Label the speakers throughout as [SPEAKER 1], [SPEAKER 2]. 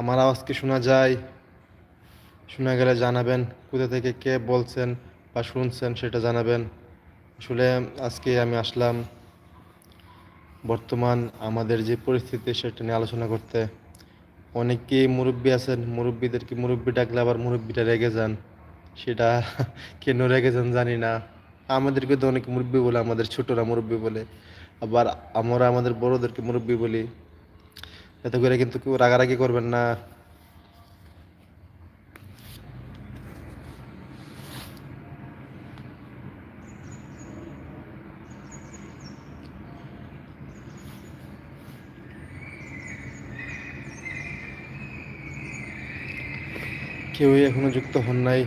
[SPEAKER 1] আমার আওয়াজ কি শোনা যায়? শোনা গেলে জানাবেন কোথা থেকে কে বলছেন বা শুনছেন সেটা জানাবেন। আসলে আজকে আমি আসলাম বর্তমান আমাদের যে পরিস্থিতি সেটা নিয়ে আলোচনা করতে। অনেকেই মুরব্বী আছেন মুরব্বীদেরকে মুরব্বী ডাকলে আবার মুরব্বীটা রেগে যান? সেটা কেন রেগে যান জানি না। আমাদেরকে তো অনেক মুরব্বী বলে, আমাদের ছোটরা মুরব্বী বলে। আবার আমরা আমাদের বড়োদেরকে মুরব্বী বলি। এতে করে কিন্তু কেউ রাগারাগি করবেন না। কেউই এখনও যুক্ত হন নাই।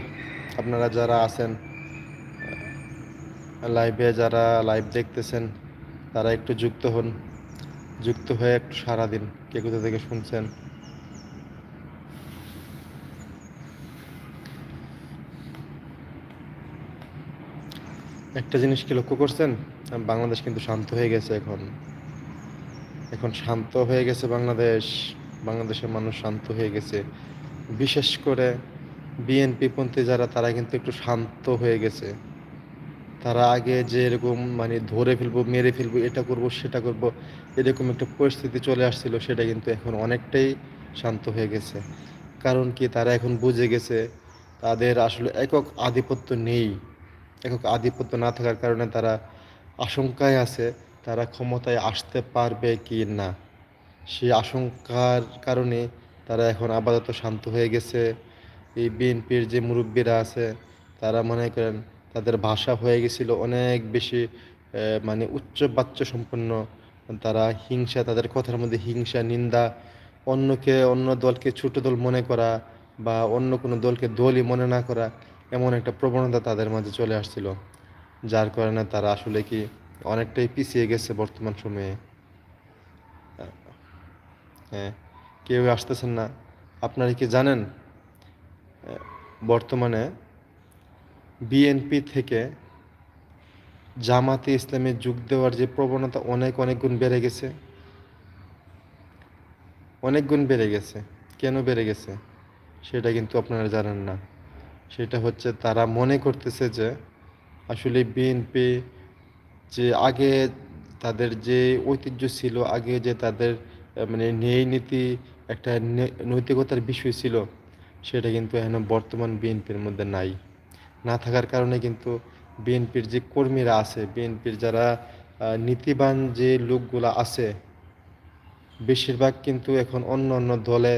[SPEAKER 1] আপনারা যারা আছেন লাইভে যারা লাইভ দেখতেছেন, তারা একটু যুক্ত হন। যুক্ত হয়ে একটু সারাদিন কে কোথা থেকে শুনছেন? একটা জিনিস কি লক্ষ্য করছেন? বাংলাদেশ কিন্তু শান্ত হয়ে গেছে এখন। এখন শান্ত হয়ে গেছে বাংলাদেশ। বাংলাদেশের মানুষ শান্ত হয়ে গেছে। বিশেষ করে বিএনপি পন্থী যারা, তারা কিন্তু একটু শান্ত হয়ে গেছে। তারা আগে যে এরকম মানে ধরে ফেলব, মেরে ফেলব, এটা করব, সেটা করব, এরকম একটা পরিস্থিতি চলে আসছিল, সেটা কিন্তু এখন অনেকটাই শান্ত হয়ে গেছে। কারণ কি তারা এখন বুঝে গেছে, তাদের আসলে একক আধিপত্য নেই। একক আধিপত্য না থাকার কারণে তারা আশঙ্কায় আছে, তারা ক্ষমতায় আসতে পারবে কি না। সেই আশঙ্কার কারণে তারা এখন আপাতত শান্ত হয়ে গেছে। এই বিএনপির যে মুরব্বীরা আছে, তারা মনে করেন তাদের ভাষা হয়ে গেছিল অনেক বেশি মানে উচ্চ বাচ্চ সম্পন্ন। তারা হিংসা, তাদের কথার মধ্যে হিংসা, নিন্দা, অন্যকে, অন্য দলকে ছোট দল মনে করা বা অন্য কোনো দলকে দলই মনে না করা এমন একটা প্রবণতা তাদের মাঝে চলে আসছিল, যার কারণে তারা আসলে কি অনেকটাই পিছিয়ে গেছে বর্তমান সময়ে। হ্যাঁ কেউ আসতেছেন না। আপনারা কি জানেন বর্তমানে বিএনপি থেকে জামাতে ইসলামে যোগ দেওয়ার যে প্রবণতা অনেক অনেক গুণ বেড়ে গেছে। অনেক গুণ বেড়ে গেছে। কেন বেড়ে গেছে? সেটা কিন্তু আপনারা জানেন না। সেটা হচ্ছে তারা মনে করতেছে যে আসলে বিএনপি যে আগে তাদের যে ঐতিহ্য ছিল, আগে যে তাদের মানে ন্যায় নীতি একটা নৈতিকতার বিষয় ছিল, সেটা কিন্তু এখন বর্তমান বিএনপির মধ্যে নাই। থাকার কারণে কিন্তু বিএনপির যে কর্মীরা আছে, বিএনপির যারা নীতিবান যে লোকগুলা আছে, বেশিরভাগ কিন্তু এখন অন্য অন্য দলে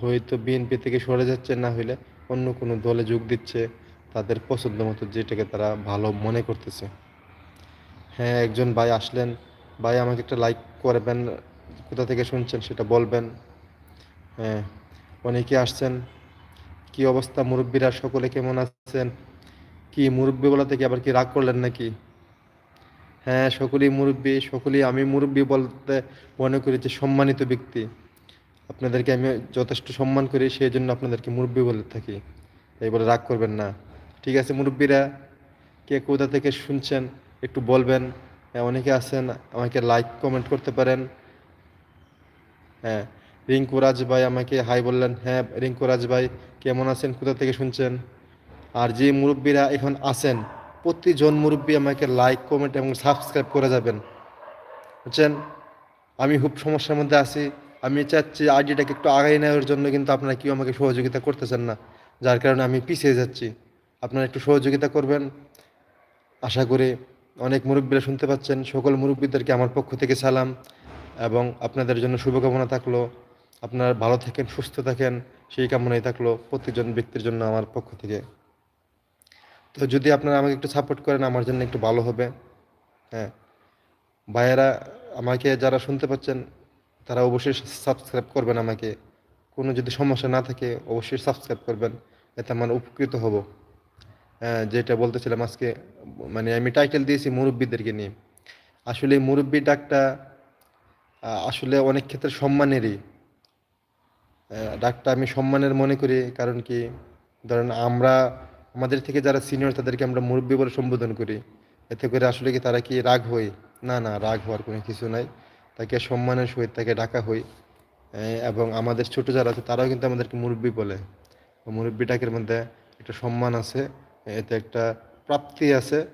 [SPEAKER 1] হয়তো বিএনপি থেকে সরে যাচ্ছে, না হইলে অন্য কোনো দলে যোগ দিচ্ছে, তাদের পছন্দ মতো যেটাকে তারা ভালো মনে করতেছে। হ্যাঁ একজন ভাই আসলেন, ভাই আমাকে একটা লাইক করবেন, কোথা থেকে শুনছেন সেটা বলবেন। হ্যাঁ অনেকে আসছেন, কি অবস্থা মুরব্বীরা, সকলে কেমন আছেন? কি মুরব্বী বলা থেকে আবার কি রাগ করলেন নাকি? হ্যাঁ সকলেই মুরব্বী সকলেই আমি মুরব্বী বলতে মনে করি যে সম্মানিত ব্যক্তি। আপনাদেরকে আমি যথেষ্ট সম্মান করি সেই জন্য আপনাদেরকে মুরব্বী বলে থাকি। এই বলে রাগ করবেন না। ঠিক আছে মুরব্বীরা কে কোথা থেকে শুনছেন একটু বলবেন। হ্যাঁ, অনেকে আছেন আমাকে লাইক কমেন্ট করতে পারেন। হ্যাঁ রিঙ্কু রাজ ভাই আমাকে হাই বললেন। হ্যাঁ রিঙ্কু রাজ ভাই কেমন আছেন? কোথা থেকে শুনছেন? আর যে মুরব্বীরা এখন আছেন, প্রতিজন মুরব্বী আমাকে লাইক কমেন্ট এবং সাবস্ক্রাইব করে যাবেন। বুঝছেন? আমি খুব সমস্যার মধ্যে আছি। আমি চাচ্ছি আইডিটাকে একটু আগাই নেওয়ার জন্য, কিন্তু আপনারা কেউ আমাকে সহযোগিতা করতেছেন না, যার কারণে আমি পিছিয়ে যাচ্ছি। আপনারা একটু সহযোগিতা করবেন। আশা করি অনেক মুরব্বীরা শুনতে পাচ্ছেন। সকল মুরব্বীদেরকে আমার পক্ষ থেকে সালাম এবং আপনাদের জন্য শুভকামনা থাকল। আপনারা ভালো থাকেন, সুস্থ থাকেন, সেই কামনাই থাকল প্রত্যেকজন ব্যক্তির জন্য আমার পক্ষ থেকে। তো যদি আপনারা আমাকে একটু সাপোর্ট করেন আমার জন্য একটু ভালো হবে। হ্যাঁ। ভাইয়েরা আমাকে যারা শুনতে পাচ্ছেন তারা অবশ্যই সাবস্ক্রাইব করবেন আমাকে। কোনো যদি সমস্যা না থাকে অবশ্যই সাবস্ক্রাইব করবেন। এতে আমার উপকৃত হব। হ্যাঁ, যেটা বলতেছিলাম আজকে মানে আমি টাইটেল দিয়েছি মুরব্বীদেরকে নিয়ে। আসলে মুরব্বী ডাকটা আসলে অনেক ক্ষেত্রে সম্মানেরই। ডাকটা আমি সম্মানের মনে করি কারণ কি? ধরেন আমরা আমাদের থেকে যারা সিনিয়র তাদেরকে আমরা মুরব্বী বলে সম্বোধন করি। এতে করে আসলে কি তারা কি রাগ হয়? না না, রাগ হওয়ার কোনো কিছু নাই। তাকে সম্মানের সহিত তাকে ডাকা হয়। এবং আমাদের ছোট যারা আছে, তারাও কিন্তু আমাদেরকে মুরব্বী বলে। মুরব্বি ডাকের মধ্যে একটা সম্মান আছে, এতে একটা প্রাপ্তি আছে।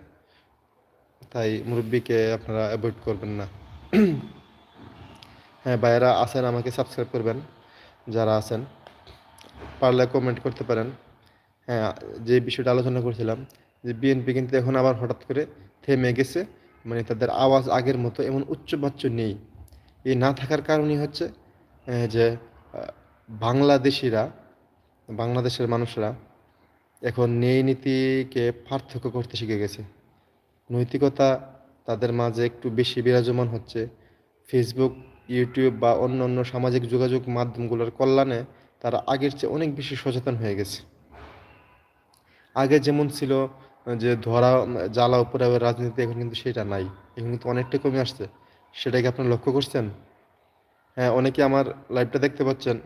[SPEAKER 1] তাই মুরব্বীকে আপনারা অ্যাভয়েড করবেন না। হ্যাঁ ভাইয়েরা আছেন, আমাকে সাবস্ক্রাইব করবেন। যারা আছেন, পারলে কমেন্ট করতে পারেন। হ্যাঁ যে বিষয়টা আলোচনা করছিলাম, যে বিএনপি কিন্তু এখন আবার হঠাৎ করে থেমে গেছে মানে তাদের আওয়াজ আগের মতো এমন উচ্চবাচ্য নেই। এই না থাকার কারণই হচ্ছে যে বাংলাদেশিরা, বাংলাদেশের মানুষরা এখন ন্যায় নীতিকে পার্থক্য করতে শিখে গেছে। নৈতিকতা তাদের মাঝে একটু বেশি বিরাজমান হচ্ছে। ফেসবুক ইউটিউব বা অন্য অন্য সামাজিক যোগাযোগ মাধ্যমগুলোর কল্যাণে তারা আগের চেয়ে অনেক বেশি সচেতন হয়ে গেছে। আগে যেমন ছিল যে ধরা, জ্বালা উপরে রাজনীতি এখন কিন্তু সেটা নাই। এখন কিন্তু অনেকটা কমে আসছে। সেটা কি আপনারা লক্ষ্য করছেন? হ্যাঁ অনেকে আমার লাইভটা দেখতে পাচ্ছেন।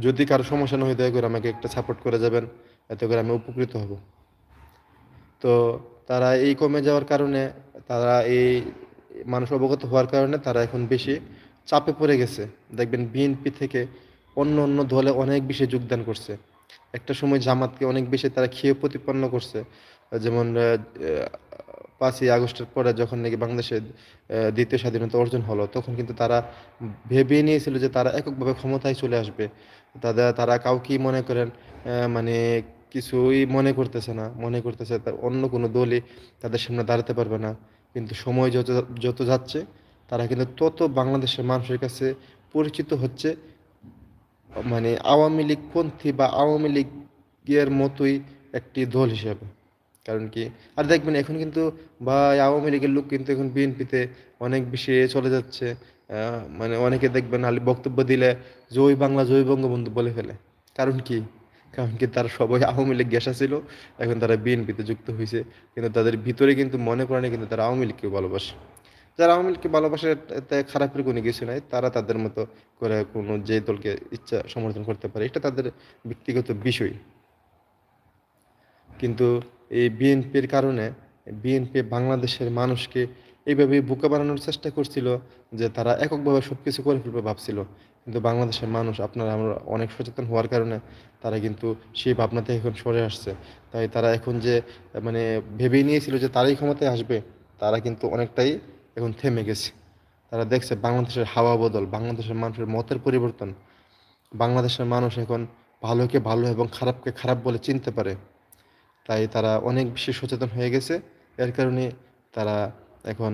[SPEAKER 1] যদি কারও সমস্যা না হয়, দয়া করে আমাকে একটা সাপোর্ট করে যাবেন। এতে করে আমি উপকৃত হব। তো তারা এই কমে যাওয়ার কারণে, তারা এই মানুষ অবগত হওয়ার কারণে তারা এখন বেশি চাপে পড়ে গেছে। দেখবেন বিএনপি থেকে অন্য অন্য দলে অনেক বেশি যোগদান করছে। একটা সময় জামাতকে অনেক বেশি তারা খেয়ে প্রতিপন্ন করছে। যেমন পাঁচই আগস্টের পরে যখন নাকি বাংলাদেশে দ্বিতীয় স্বাধীনতা অর্জন হলো, তখন কিন্তু তারা ভেবে নিয়েছিল যে তারা এককভাবে ক্ষমতায় চলে আসবে। তাদের, তারা কাউকেই মনে করেন মানে কিছুই মনে করতেছে না। মনে করতেছে অন্য কোনো দলই তাদের সামনে দাঁড়াতে পারবে না। কিন্তু সময় যত যত যাচ্ছে, তারা কিন্তু তত বাংলাদেশের মানুষের কাছে পরিচিত হচ্ছে মানে আওয়ামী লীগ পন্থী বা আওয়ামী লীগের মতোই একটি দল হিসেবে। কারণ কি? আর দেখবেন এখন কিন্তু বা আওয়ামী লীগের লোক কিন্তু এখন বিএনপিতে অনেক বেশি চলে যাচ্ছে। মানে অনেকে দেখবেন আলি বক্তব্য দিলে জয় বাংলা, জয় বঙ্গবন্ধু বলে ফেলে। কারণ কি? কারণ কি তারা সবাই আওয়ামী লীগ গেসা ছিল, এখন তারা বিএনপিতে যুক্ত হয়েছে কিন্তু তাদের ভিতরে কিন্তু মনে করে না কিন্তু তারা আওয়ামী লীগকে ভালোবাসে। যারা আওয়ামী লীগকে ভালোবাসে খারাপের কোনো কিছু নাই। তারা তাদের মতো করে কোনো যে দলকে ইচ্ছা সমর্থন করতে পারে, এটা তাদের ব্যক্তিগত বিষয়। কিন্তু এই বিএনপির কারণে, বিএনপি বাংলাদেশের মানুষকে এইভাবে বোকা বানানোর চেষ্টা করছিল যে তারা এককভাবে সব কিছু করে ফেলবে ভাবছিল। কিন্তু বাংলাদেশের মানুষ, আপনারা আমরা অনেক সচেতন হওয়ার কারণে তারা কিন্তু সেই ভাবনা থেকে এখন সরে আসছে। তাই তারা এখন যে মানে ভেবেই নিয়েছিল যে তারাই ক্ষমতায় আসবে, তারা কিন্তু অনেকটাই এখন থেমে গেছে। তারা দেখছে বাংলাদেশের হাওয়া বদল, বাংলাদেশের মানুষের মতের পরিবর্তন। বাংলাদেশের মানুষ এখন ভালোকে ভালো এবং খারাপকে খারাপ বলে চিনতে পারে। তাই তারা অনেক বেশি সচেতন হয়ে গেছে। এর কারণে তারা এখন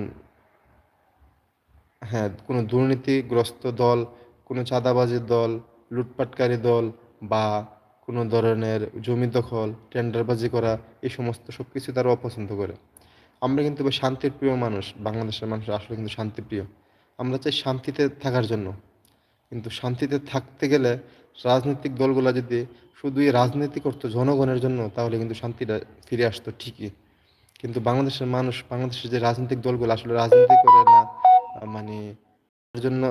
[SPEAKER 1] হ্যাঁ কোনো দুর্নীতিগ্রস্ত দল, কোনো চাঁদাবাজির দল, লুটপাটকারী দল বা কোনো ধরনের জমি দখল, টেন্ডারবাজি করা, এই সমস্ত সব কিছু তারা অপছন্দ করে। আমরা কিন্তু শান্তির প্রিয় মানুষ। বাংলাদেশের মানুষ আসলে কিন্তু শান্তিপ্রিয় আমরা চাই শান্তিতে থাকার জন্য। কিন্তু শান্তিতে থাকতে গেলে রাজনৈতিক দলগুলো যদি শুধুই রাজনীতি করতো জনগণের জন্য, তাহলে কিন্তু শান্তিটা ফিরে আসতো ঠিকই। কিন্তু বাংলাদেশের মানুষ, বাংলাদেশের যে রাজনৈতিক দলগুলো আসলে রাজনীতি করে না মানে জন্য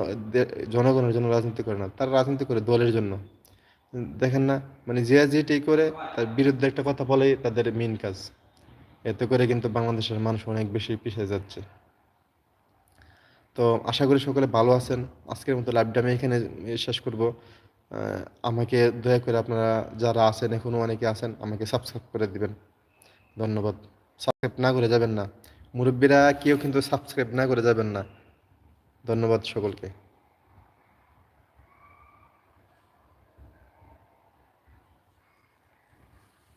[SPEAKER 1] জনগণের জন্য রাজনীতি করে না, তারা রাজনীতি করে দলের জন্য। দেখেন না মানে যে যেটাই করে, তার বিরুদ্ধে একটা কথা বলেই তাদের মেন কাজ। এতে করে কিন্তু বাংলাদেশের মানুষ অনেক বেশি পিছিয়ে যাচ্ছে। তো আশা করি সকলে ভালো আছেন। আজকের মতো লাইভটা আমি এখানে শেষ করব। আমাকে দয়া করে আপনারা যারা আছেন এখনও অনেকে আছেন, আমাকে সাবস্ক্রাইব করে দিবেন। ধন্যবাদ। সাবস্ক্রাইব না করে যাবেন না। মুরব্বীরা কেউ কিন্তু সাবস্ক্রাইব না করে যাবেন না। ধন্যবাদ সকলকে।